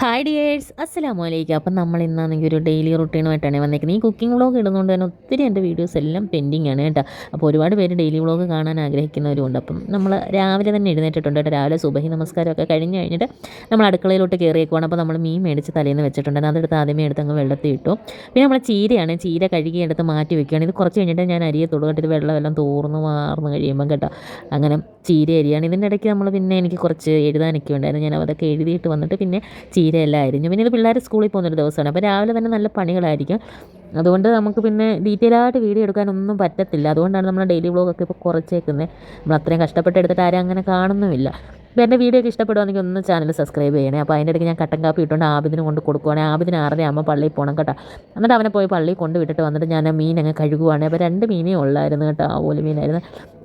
Hi dears അസ്സലാമു അലൈക്കും. അപ്പം നമ്മൾ ഇന്നാണെങ്കിൽ ഒരു ഡെയിലി റുട്ടീനുമായിട്ടാണ് വന്നേക്കുന്നത്. ഈ കുക്കിംഗ് വ്ളോഗ് ഇടുന്നതുകൊണ്ട് തന്നെ ഒത്തിരി എന്റെ വീഡിയോസ് എല്ലാം പെൻഡിങ് ആണ് കേട്ടോ. അപ്പോൾ ഒരുപാട് പേര് ഡെയിലി വ്ളോഗ് കാണാൻ ആഗ്രഹിക്കുന്നവരുണ്ട് അപ്പം നമ്മൾ രാവിലെ തന്നെ എഴുന്നേറ്റിട്ടുണ്ട് കേട്ടോ. രാവിലെ സുബഹി നമസ്കാരമൊക്കെ കഴിഞ്ഞ് കഴിഞ്ഞിട്ട് നമ്മൾ അടുക്കളയിലോട്ട് കയറിയേക്കുവാണ്. അപ്പോൾ നമ്മൾ മീൻ മേടിച്ച് തലേന്ന് വെച്ചിട്ടുണ്ട്. അതെടുത്ത് ആദ്യമേ എടുത്ത് അങ്ങ് വെള്ളത്തിൽ ഇട്ടു. പിന്നെ നമ്മൾ ചീരയാണ്. ചീര കഴുകി എടുത്ത് മാറ്റി വെക്കുകയാണ്. ഇത് കുറച്ച് കഴിഞ്ഞിട്ട് ഞാൻ അരിയെ കേട്ടിട്ട് വെള്ളമെല്ലാം തോർന്ന് മാർന്ന് കഴിയുമ്പം കേട്ടോ. അങ്ങനെ ചീര അരിയാണ്. ഇതിന്റെ ഇടയ്ക്ക് നമ്മൾ പിന്നെ എനിക്ക് കുറച്ച് എഴുതാനൊക്കെ ഉണ്ടായിരുന്നു. ഞാൻ അതൊക്കെ എഴുതിയിട്ട് വന്നിട്ട് പിന്നെ ചീരയെല്ലാം അരിഞ്ഞു പിന്നെ ഇത് പിള്ളേർ സ്കൂളിൽ പോകുന്നൊരു ദിവസമാണ്. അപ്പോൾ രാവിലെ തന്നെ നല്ല പണികളായിരിക്കും. അതുകൊണ്ട് നമുക്ക് പിന്നെ ഡീറ്റെയിൽ ആയിട്ട് വീഡിയോ എടുക്കാനൊന്നും പറ്റത്തില്ല. അതുകൊണ്ടാണ് നമ്മൾ ഡെയിലി വ്ളോഗൊക്കെ ഇപ്പോൾ കുറച്ചേക്കുന്നത് നമ്മൾ അത്രയും കഷ്ടപ്പെട്ട് എടുത്തിട്ട് ആരും അങ്ങനെ കാണുന്നുമില്ല. അപ്പോൾ എന്റെ വീഡിയോ ഒക്കെ ഇഷ്ടപ്പെടുവാണെങ്കിൽ ഒന്ന് ചാനൽ സബ്സ്ക്രൈബ് ചെയ്യണേ. അപ്പോൾ അതിന്റെ ഇടയ്ക്ക് ഞാൻ കട്ടൻ കാപ്പി ഇട്ടുകൊണ്ട് ആബിദിന് കൊണ്ട് കൊടുക്കുവാണെങ്കിൽ ആബിദിന് ആറര ആകുമ്പോൾ പള്ളിയിൽ പോകണം കേട്ടോ. എന്നിട്ട് അവനെ പോയി പള്ളിയിൽ കൊണ്ട് വിട്ടിട്ട് വന്നിട്ട് ഞാൻ മീൻ അങ്ങ് കഴുകുവാണ്. അപ്പോൾ രണ്ട് മീനേ ഉള്ളായിരുന്നു കേട്ടോ ആ ഓല മീനായിരുന്നു.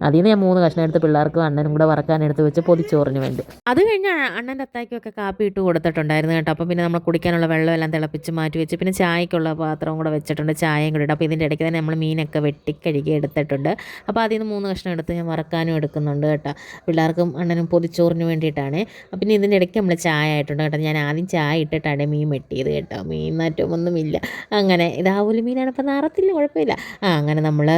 അതിൽ നിന്ന് ഞാൻ മൂന്ന് കഷ്ണം എടുത്ത് പിള്ളേർക്കും അണ്ണനും കൂടെ വറക്കാൻ എടുത്ത് വെച്ച് പൊതിച്ചോറിന് വേണ്ടി. അത് കഴിഞ്ഞ് അണ്ണന്റെ അത്തായ്ക്കൊക്കെ കാപ്പി ഇട്ട് കൊടുത്തിട്ടുണ്ടായിരുന്നു കേട്ടോ. അപ്പോൾ പിന്നെ നമ്മൾ കുടിക്കാനുള്ള വെള്ളമെല്ലാം തിളപ്പിച്ച് മാറ്റി വെച്ച് പിന്നെ ചായക്കുള്ള പാത്രവും കൂടെ വെച്ചിട്ടുണ്ട് ചായയും കൂടെ ഇട്ട്. അപ്പോൾ ഇതിന്റെ ഇടയ്ക്ക് തന്നെ നമ്മൾ മീനൊക്കെ വെട്ടി കഴുകി എടുത്തിട്ടുണ്ട്. അപ്പോൾ അതിൽ നിന്ന് മൂന്ന് കഷ്ണം എടുത്ത് ഞാൻ വറക്കാനും എടുക്കുന്നുണ്ട് കേട്ടോ. പിള്ളേർക്കും അണ്ണനും പൊതിച്ചോറിന് വേണ്ടിയിട്ടാണ്. പിന്നെ ഇതിന്റെ ഇടയ്ക്ക് നമ്മൾ ചായ ആയിട്ടുണ്ട് കേട്ടോ. ഞാൻ ആദ്യം ചായ ഇട്ടിട്ടാണ് മീൻ വെട്ടിയത് കേട്ടോ. മീൻ നാറ്റമൊന്നുമില്ല അങ്ങനെ ഇതാവൂല മീനാണ്. അപ്പം നിറത്തില്ല കുഴപ്പമില്ല. ആ അങ്ങനെ നമ്മൾ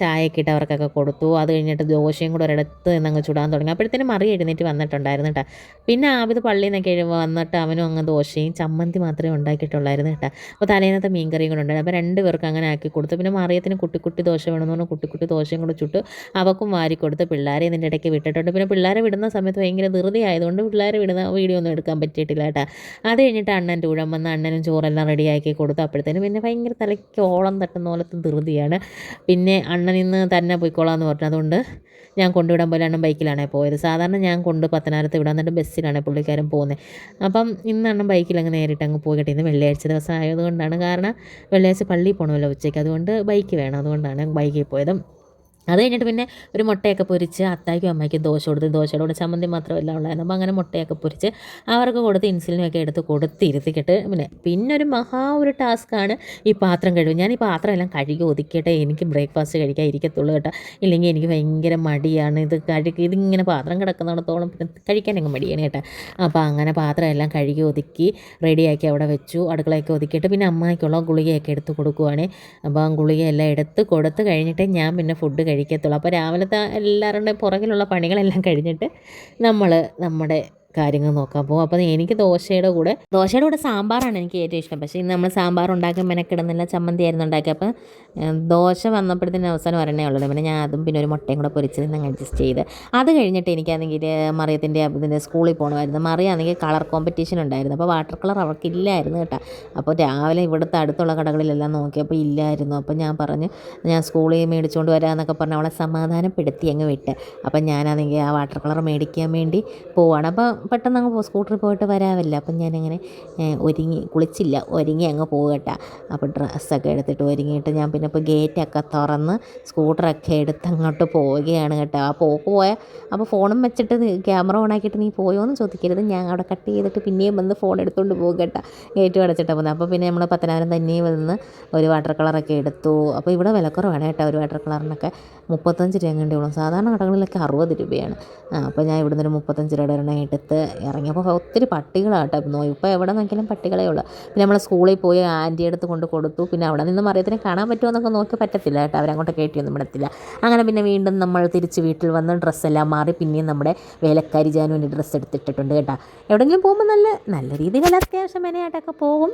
ചായയൊക്കെ ഇട്ട് അവർക്കൊക്കെ കൊടുത്തു. അത് കഴിഞ്ഞിട്ട് ദോശയും കൂടെ ഒരിടത്ത് നിന്നങ്ങ് ചുടാൻ തുടങ്ങി. അപ്പോഴത്തേനും മറി എഴുന്നേറ്റ് വന്നിട്ടുണ്ടായിരുന്നു കേട്ടോ. പിന്നെ ആവിത് പള്ളിയിൽ നിന്നൊക്കെ എഴുമ്പോൾ വന്നിട്ട് അവനും അങ്ങ് ദോശയും ചമ്മന്തി മാത്രമേ ഉണ്ടാക്കിയിട്ടുള്ളായിരുന്നു കേട്ടോ. അപ്പോൾ തലേന്നത്തെ മീൻ കറിയും കൂടെ ഉണ്ടായിരുന്നു. അപ്പോൾ രണ്ട് പേർക്ക് അങ്ങനെ ആക്കി കൊടുത്തു. പിന്നെ മറിയത്തിന് കുട്ടി കുട്ടി ദോശ വേണമെന്ന് പറഞ്ഞാൽ കുട്ടി കുട്ടി ദോശയും കൂടെ ചുട്ട്. അവക്കും വാരി കൊടുത്ത് പിള്ളേരെ ഇതിന്റെ ഇടയ്ക്ക് വിട്ടിട്ടുണ്ട്. പിന്നെ പിള്ളേരെ വിടുന്ന സമയത്ത് ഭയങ്കര ധൃതി ആയതുകൊണ്ട് പിള്ളേരെ വിടുന്ന വീഡിയോ ഒന്നും എടുക്കാൻ പറ്റിയിട്ടില്ല കേട്ടോ. അത് കഴിഞ്ഞിട്ട് അണ്ണന്റെ ഉഴം വന്ന് അണ്ണനും ചോറെല്ലാം റെഡിയാക്കി കൊടുത്തു. അപ്പോഴത്തേനും പിന്നെ ഭയങ്കര തലയ്ക്ക് ഓളം തട്ടുന്ന പോലത്തെ ധൃതിയാണ്. പിന്നെ അണ്ണൻ ഇന്ന് തന്നെ പോയിക്കോളാം എന്ന് പറഞ്ഞു. അതുകൊണ്ട് ഞാൻ കൊണ്ടുവിടാൻ പോലെ അണ്ണൻ ബൈക്കിലാണേ പോയത്. സാധാരണ ഞാൻ കൊണ്ട് പത്തനാപുരത്ത് വിടാൻ എന്നിട്ട് ബസ്സിലാണ് പുള്ളിക്കാരൻ പോകുന്നത് അപ്പം ഇന്ന് അണ്ണൻ ബൈക്കിൽ അങ്ങ് നേരിട്ട് അങ്ങ് പോയിട്ട് ഇന്ന് വെള്ളിയാഴ്ച ദിവസം ആയതുകൊണ്ടാണ് കാരണം വെള്ളിയാഴ്ച പള്ളിയിൽ പോകണമല്ലോ ഉച്ചയ്ക്ക്. അതുകൊണ്ട് ബൈക്ക് വേണം. അതുകൊണ്ടാണ് ബൈക്കിൽ പോയത്. അത് കഴിഞ്ഞിട്ട് പിന്നെ ഒരു മുട്ടയൊക്കെ പൊരിച്ച് അത്തായ്ക്കും അമ്മയ്ക്കും ദോശ കൊടുത്ത് ദോശയുടെ കൂടെ ചമ്മന്തി മാത്രമല്ല ഉള്ളായിരുന്നു. അപ്പോൾ അങ്ങനെ മുട്ടയൊക്കെ പൊരിച്ച് അവർക്ക് കൊടുത്ത് ഇൻസുലിനൊക്കെ എടുത്ത് കൊടുത്ത് ഇരുത്തിക്കിട്ട് പിന്നെ പിന്നെ ഒരു മഹാ ഒരു ടാസ്ക്കാണ് ഈ പാത്രം കഴുകും ഞാൻ ഈ പാത്രം എല്ലാം കഴുകി ഒതുക്കിയിട്ടേ എനിക്ക് ബ്രേക്ക്ഫാസ്റ്റ് കഴിക്കാൻ ഇരിക്കത്തുള്ളൂ കേട്ടോ. ഇല്ലെങ്കിൽ എനിക്ക് ഭയങ്കര മടിയാണ്. ഇത് കഴുകി ഇതിങ്ങനെ പാത്രം കിടക്കുന്നിടത്തോളം പിന്നെ കഴിക്കാൻ അങ്ങ് മടിയാണ് കേട്ടോ. അപ്പോൾ അങ്ങനെ പാത്രം എല്ലാം കഴുകി ഒതുക്കി റെഡിയാക്കി അവിടെ വെച്ചു. അടുക്കളയൊക്കെ ഒതുക്കിയിട്ട് പിന്നെ അമ്മയ്ക്കുള്ള ഗുളികയൊക്കെ എടുത്ത് കൊടുക്കുവാണ്. അപ്പോൾ ആ ഗുളികയെല്ലാം എടുത്ത് കൊടുത്ത് കഴിഞ്ഞിട്ട് ഞാൻ പിന്നെ ഫുഡ് കഴിക്കത്തുള്ളൂ. അപ്പോൾ രാവിലത്തെ എല്ലാവരുടെയും പുറകിലുള്ള പണികളെല്ലാം കഴിഞ്ഞിട്ട് നമ്മൾ നമ്മുടെ കാര്യങ്ങൾ നോക്കാൻ പോകും. അപ്പോൾ എനിക്ക് ദോശയുടെ കൂടെ ദോശയുടെ കൂടെ സാമ്പാറാണ് എനിക്ക് ഏറ്റവും ഇഷ്ടം. പക്ഷേ ഇന്ന് നമ്മൾ സാമ്പാർ ഉണ്ടാക്കാൻ മെനക്കിടുന്നില്ല ചമ്മന്തി ആയിരുന്നു ഉണ്ടാക്കി അപ്പം ദോശ വന്നപ്പോഴത്തേന് അവസാനം വരണേ ഉള്ളത് പിന്നെ ഞാൻ അതും പിന്നെ ഒരു മുട്ടയും കൂടെ പൊരിച്ച് നിന്ന് അഡ്ജസ്റ്റ് ചെയ്ത്. അത് കഴിഞ്ഞിട്ട് എനിക്കാണെങ്കിൽ മറിയത്തിന്റെ ഇതിന്റെ സ്കൂളിൽ പോകണമായിരുന്നു. മറിയാണെങ്കിൽ കളർ കോമ്പറ്റീഷൻ ഉണ്ടായിരുന്നു. അപ്പോൾ വാട്ടർ കളർ അവർക്കില്ലായിരുന്നു കേട്ടോ. അപ്പോൾ രാവിലെ ഇവിടുത്തെ അടുത്തുള്ള കടകളിലെല്ലാം നോക്കിയപ്പോൾ ഇല്ലായിരുന്നു. അപ്പോൾ ഞാൻ പറഞ്ഞു ഞാൻ സ്കൂളിൽ മേടിച്ചുകൊണ്ട് വരാമെന്നൊക്കെ പറഞ്ഞ് അവളെ സമാധാനപ്പെടുത്തി അങ്ങ് വിട്ട്. അപ്പം ഞാനാണെങ്കിൽ ആ വാട്ടർ കളർ മേടിക്കാൻ വേണ്ടി പോവാണ്. അപ്പോൾ പെട്ടെന്ന് അങ്ങ് സ്കൂട്ടറിൽ പോയിട്ട് വരാമല്ലോ. അപ്പം ഞാനിങ്ങനെ ഒരുങ്ങി കുളിച്ചില്ല ഒരുങ്ങി അങ്ങ് പോകട്ടെ. അപ്പോൾ ഡ്രസ്സൊക്കെ എടുത്തിട്ട് ഒരുങ്ങിയിട്ട് ഞാൻ പിന്നെ ഇപ്പോൾ ഗേറ്റൊക്കെ തുറന്ന് സ്കൂട്ടറൊക്കെ എടുത്ത് അങ്ങോട്ട് പോവുകയാണ് കേട്ടോ. ആ പോക്ക് പോയാൽ അപ്പോൾ ഫോണും വെച്ചിട്ട് ക്യാമറ ഓൺ ആക്കിയിട്ട് നീ പോയോ എന്ന് ചോദിക്കരുത്. ഞാൻ അവിടെ കട്ട് ചെയ്തിട്ട് പിന്നെയും വന്ന് ഫോൺ എടുത്തുകൊണ്ട് പോകും കേട്ടോ. ഗേറ്റ് അടച്ചിട്ട് പോകുന്നത് അപ്പോൾ പിന്നെ നമ്മൾ പത്തനാപുരം തന്നെ വന്ന് ഒരു വാട്ടർ കളറൊക്കെ എടുത്തു. അപ്പോൾ ഇവിടെ വിലക്കുറവാണ് കേട്ടോ ഒരു വാട്ടർ കളറിനൊക്കെ. മുപ്പത്തഞ്ച് രൂപ ഉള്ളൂ. സാധാരണ കടകളിലൊക്കെ അറുപത് രൂപയാണ്. അപ്പോൾ ഞാൻ ഇവിടുന്ന് ഒരു മുപ്പത്തഞ്ച് രൂപയുടെ ഒരെണ്ണം എടുത്ത് ഇറങ്ങിയപ്പോൾ ഒത്തിരി പട്ടികളാട്ടോ. ഇപ്പോൾ എവിടെ നോക്കിയാലും പട്ടികളേ ഉള്ളൂ. പിന്നെ നമ്മൾ സ്കൂളിൽ പോയി ആന്റി അടുത്ത് കൊണ്ട് കൊടുത്തു. പിന്നെ അവിടെ നിന്ന് മറിയത്തിനെ കാണാൻ പറ്റുമോ എന്നൊക്കെ നോക്കി പറ്റത്തില്ല കേട്ടോ. അവരങ്ങോട്ട് കയറ്റിയൊന്നും വിടത്തില്ല. അങ്ങനെ പിന്നെ വീണ്ടും നമ്മൾ തിരിച്ച് വീട്ടിൽ വന്ന് ഡ്രസ്സെല്ലാം മാറി പിന്നെയും നമ്മുടെ വേലക്കാരി ജാനുവിന്റെ ഡ്രസ്സ് എടുത്തിട്ടിട്ടുണ്ട് കേട്ടോ. എവിടെയെങ്കിലും പോകുമ്പോൾ നല്ല നല്ല രീതിയിലുള്ള അത്യാവശ്യം മെനയായിട്ടൊക്കെ പോകും.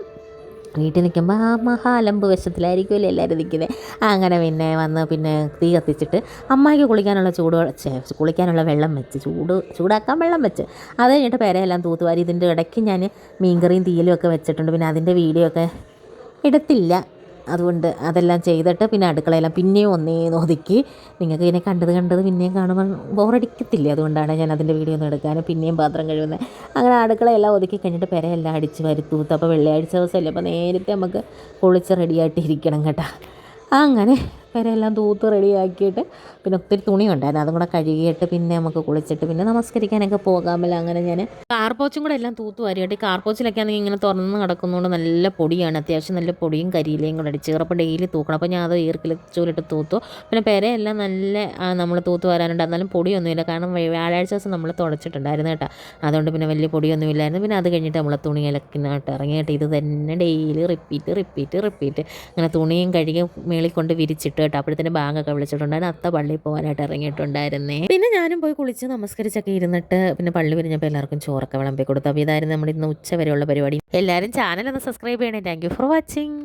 വീട്ടിൽ നിൽക്കുമ്പോൾ ആ മഹാ അലമ്പ് വശത്തിലായിരിക്കുമല്ലോ എല്ലാവരും നിൽക്കുന്നത് അങ്ങനെ പിന്നെ വന്ന് പിന്നെ തീ കത്തിച്ചിട്ട് അമ്മായിക്ക് കുളിക്കാനുള്ള ചൂട് കുളിക്കാനുള്ള വെള്ളം വെച്ച് ചൂട് ചൂടാക്കാൻ വെള്ളം വെച്ച്. അത് കഴിഞ്ഞിട്ട് പേരെയെല്ലാം തൂത്തുവാരി ഇതിന്റെ ഇടയ്ക്ക് ഞാൻ മീൻകറിയും തീയലും ഒക്കെ വെച്ചിട്ടുണ്ട്. പിന്നെ അതിന്റെ വീഡിയോ ഒക്കെ എടുത്തില്ല. അതുകൊണ്ട് അതെല്ലാം ചെയ്തിട്ട് പിന്നെ അടുക്കളയെല്ലാം പിന്നെയും ഒന്നേ ഒതുക്കി. നിങ്ങൾക്ക് ഇതിനെ കണ്ടത് കണ്ടത് പിന്നെയും കാണുമ്പോൾ ബോറടിക്കത്തില്ല? അതുകൊണ്ടാണ് ഞാൻ അതിന്റെ വീഡിയോ ഒന്നും എടുക്കാനും പിന്നെയും പാത്രം കഴുകുന്നത് അങ്ങനെ അടുക്കളയെല്ലാം ഒതുക്കി കഴിഞ്ഞിട്ട് പെരയെല്ലാം അടിച്ച് വരുത്തൂത്ത് അപ്പോൾ വെള്ളിയാഴ്ച ദിവസമല്ലേ? അപ്പോൾ നേരത്തെ നമുക്ക് കുളിച്ച് റെഡിയായിട്ട് ഇരിക്കണം കേട്ടോ. അങ്ങനെ പെരയെല്ലാം തൂത്ത് റെഡിയാക്കിയിട്ട് പിന്നെ ഒത്തിരി തുണി ഉണ്ടായിരുന്നു അതും കൂടെ കഴുകിയിട്ട് പിന്നെ നമുക്ക് കുളിച്ചിട്ട് പിന്നെ നമസ്കരിക്കാനൊക്കെ പോകാമല്ലോ അങ്ങനെ ഞാൻ. കാർപോച്ചും കൂടെ എല്ലാം തൂത്ത് വാരിയിട്ട് ഈ കാർപോച്ചിലൊക്കെ ആണെങ്കിൽ ഇങ്ങനെ തുറന്ന് കിടക്കുന്നതുകൊണ്ട് നല്ല പൊടിയാണ്. അത്യാവശ്യം നല്ല പൊടിയും കരിയിലയും കൂടെ അടിച്ച് ചെറുപ്പം ഡെയിലി തൂക്കണം. അപ്പോൾ ഞാൻ അത് ഈർക്കിൽ ചൂലിട്ട് തൂത്തു. പിന്നെ പെരയെല്ലാം നല്ല നമ്മൾ തൂത്ത് വരാനുണ്ട്. എന്നാലും പൊടിയൊന്നുമില്ല. കാരണം വ്യ- വ്യാഴാഴ്ച ദിവസം നമ്മൾ തുടച്ചിട്ടുണ്ടായിരുന്നു കേട്ടോ. അതുകൊണ്ട് പിന്നെ വലിയ പൊടിയൊന്നുമില്ലായിരുന്നു. പിന്നെ അത് കഴിഞ്ഞിട്ട് നമ്മൾ തുണി ഇലക്കിനായിട്ട് ഇറങ്ങിയിട്ട് ഇത് തന്നെ ഡെയിലി റിപ്പീറ്റ് റിപ്പീറ്റ് റിപ്പീറ്റ് അങ്ങനെ തുണിയും കഴുകി മേളിൽ കൊണ്ട് വിരിച്ചിട്ട് കേട്ടോ. അപ്പോഴത്തേന് ബാങ്കൊക്കെ വിളിച്ചിട്ടുണ്ടായിരുന്നു. അത്ത പള്ളിയിൽ പോകാനായിട്ട് ഇറങ്ങിയിട്ടുണ്ടായിരുന്നേ. പിന്നെ ഞാനും പോയി കുളിച്ച് നമസ്കരിച്ചൊക്കെ ഇരുന്നിട്ട് പിന്നെ പള്ളി പിരിഞ്ഞപ്പോൾ എല്ലാവർക്കും ചോറൊക്കെ വിളമ്പി കൊടുത്തു. അപ്പോൾ ഇതായിരുന്നു നമ്മുടെ ഇന്ന് ഉച്ച വരെയുള്ള പരിപാടി. എല്ലാവരും ചാനൽ ഒന്ന് സബ്സ്ക്രൈബ് ചെയ്യണേ. Thank for watching